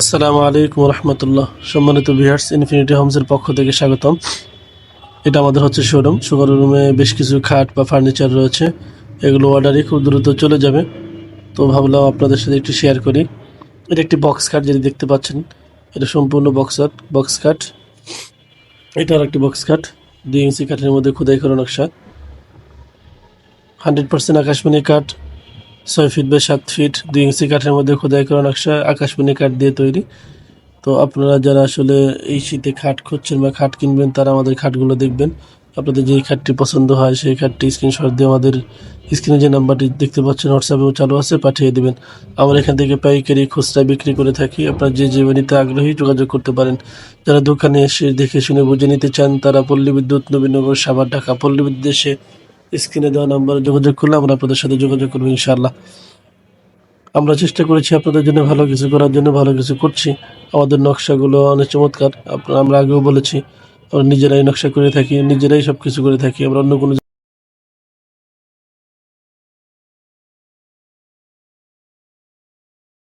আসসালামু আলাইকুম রহমতুল্লাহ। সম্মানিত বিহার্স ইনফিনিটি হোমসের পক্ষ থেকে স্বাগতম। এটা আমাদের হচ্ছে শোরুম সুগার রুমে বেশ কিছু খাট বা ফার্নিচার রয়েছে। এগুলো অর্ডারই খুব দ্রুত চলে যাবে। তো ভাবলাম আপনাদের সাথে একটু শেয়ার করি। এটা একটি বক্স কাট যেটি দেখতে পাচ্ছেন। এটা সম্পূর্ণ বক্স কাট বক্স কাট এটা আর একটি বক্স কাট দুই ইঞ্চি কাঠের মধ্যে খোদাই করা নকশা। হান্ড্রেড পার্সেন্ট আকাশমণি কাঠ। ছয় ফিট বা সাত ফিট দুই ইঞ্চি কাঠের মধ্যে খোদাই করা নকশা, আকাশমণি কাঠ দিয়ে তৈরি। তো আপনারা যারা আসলে এই শীতে খাট খুঁজছেন বা খাট কিনবেন, তারা আমাদের খাটগুলো দেখবেন। আপনাদের যেই খাটটি পছন্দ হয়, সেই খাটটি স্ক্রিনশট দিয়ে আমাদের স্ক্রিনে যে নাম্বারটি দেখতে পাচ্ছেন হোয়াটসঅ্যাপেও চালু আছে, পাঠিয়ে দেবেন। আমরা এখান থেকে পাইকারি খুচরা বিক্রি করে থাকি। আপনারা যে যে নিতে আগ্রহী যোগাযোগ করতে পারেন। যারা দোকানে এসে দেখে শুনে বুঝে নিতে চান, তারা পল্লী বিদ্যুৎ নবীনগর, সাভার ঢাকা, পল্লী বিদ্যুৎ স্ক্রিনে দেওয়া নাম্বারে যোগাযোগ করলে আমরা আপনাদের সাথে যোগাযোগ করব ইনশাআল্লাহ। আমরা চেষ্টা করেছি আপনাদের জন্য ভালো কিছু করার জন্য, ভালো কিছু করছি। আমাদের নকশাগুলো অনেক চমৎকার। আমরা আগেও বলেছি, আমরা নিজেরাই নকশা করে থাকি, নিজেরাই সব কিছু করে থাকি। আমরা অন্য কোনো